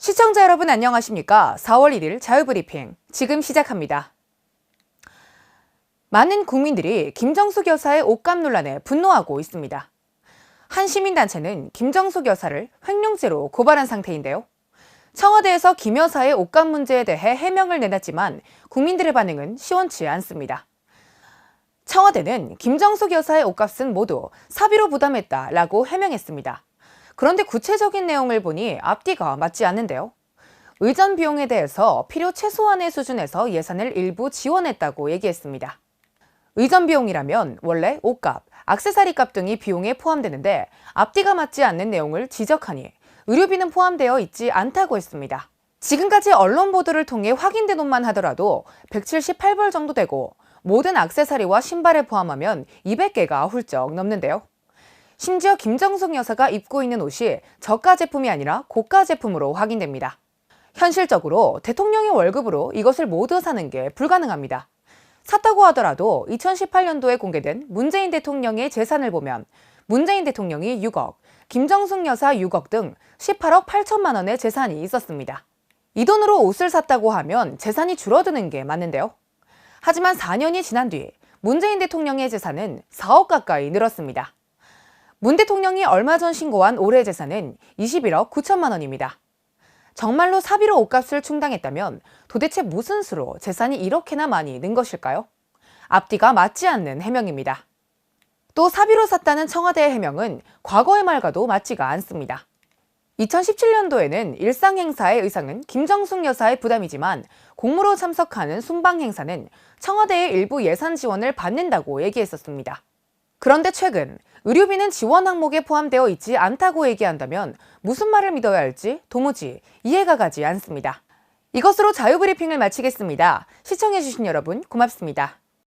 시청자 여러분 안녕하십니까? 4월 1일 자유브리핑 지금 시작합니다. 많은 국민들이 김정숙 여사의 옷감 논란에 분노하고 있습니다. 한 시민단체는 김정숙 여사를 횡령죄로 고발한 상태인데요. 청와대에서 김 여사의 옷감 문제에 대해 해명을 내놨지만 국민들의 반응은 시원치 않습니다. 청와대는 김정숙 여사의 옷값은 모두 사비로 부담했다라고 해명했습니다. 그런데 구체적인 내용을 보니 앞뒤가 맞지 않는데요. 의전 비용에 대해서 필요 최소한의 수준에서 예산을 일부 지원했다고 얘기했습니다. 의전 비용이라면 원래 옷값, 악세사리 값 등이 비용에 포함되는데 앞뒤가 맞지 않는 내용을 지적하니 의료비는 포함되어 있지 않다고 했습니다. 지금까지 언론 보도를 통해 확인된 옷만 하더라도 178벌 정도 되고 모든 악세사리와 신발에 포함하면 200개가 훌쩍 넘는데요. 심지어 김정숙 여사가 입고 있는 옷이 저가 제품이 아니라 고가 제품으로 확인됩니다. 현실적으로 대통령의 월급으로 이것을 모두 사는 게 불가능합니다. 샀다고 하더라도 2018년도에 공개된 문재인 대통령의 재산을 보면 문재인 대통령이 6억, 김정숙 여사 6억 등 18억 8천만 원의 재산이 있었습니다. 이 돈으로 옷을 샀다고 하면 재산이 줄어드는 게 맞는데요. 하지만 4년이 지난 뒤 문재인 대통령의 재산은 4억 가까이 늘었습니다. 문 대통령이 얼마 전 신고한 올해 재산은 21억 9천만 원입니다. 정말로 사비로 옷값을 충당했다면 도대체 무슨 수로 재산이 이렇게나 많이 는 것일까요? 앞뒤가 맞지 않는 해명입니다. 또 사비로 샀다는 청와대의 해명은 과거의 말과도 맞지가 않습니다. 2017년도에는 일상 행사의 의상은 김정숙 여사의 부담이지만 공무로 참석하는 순방 행사는 청와대의 일부 예산 지원을 받는다고 얘기했었습니다. 그런데 최근 의료비는 지원 항목에 포함되어 있지 않다고 얘기한다면 무슨 말을 믿어야 할지 도무지 이해가 가지 않습니다. 이것으로 자유브리핑을 마치겠습니다. 시청해주신 여러분 고맙습니다.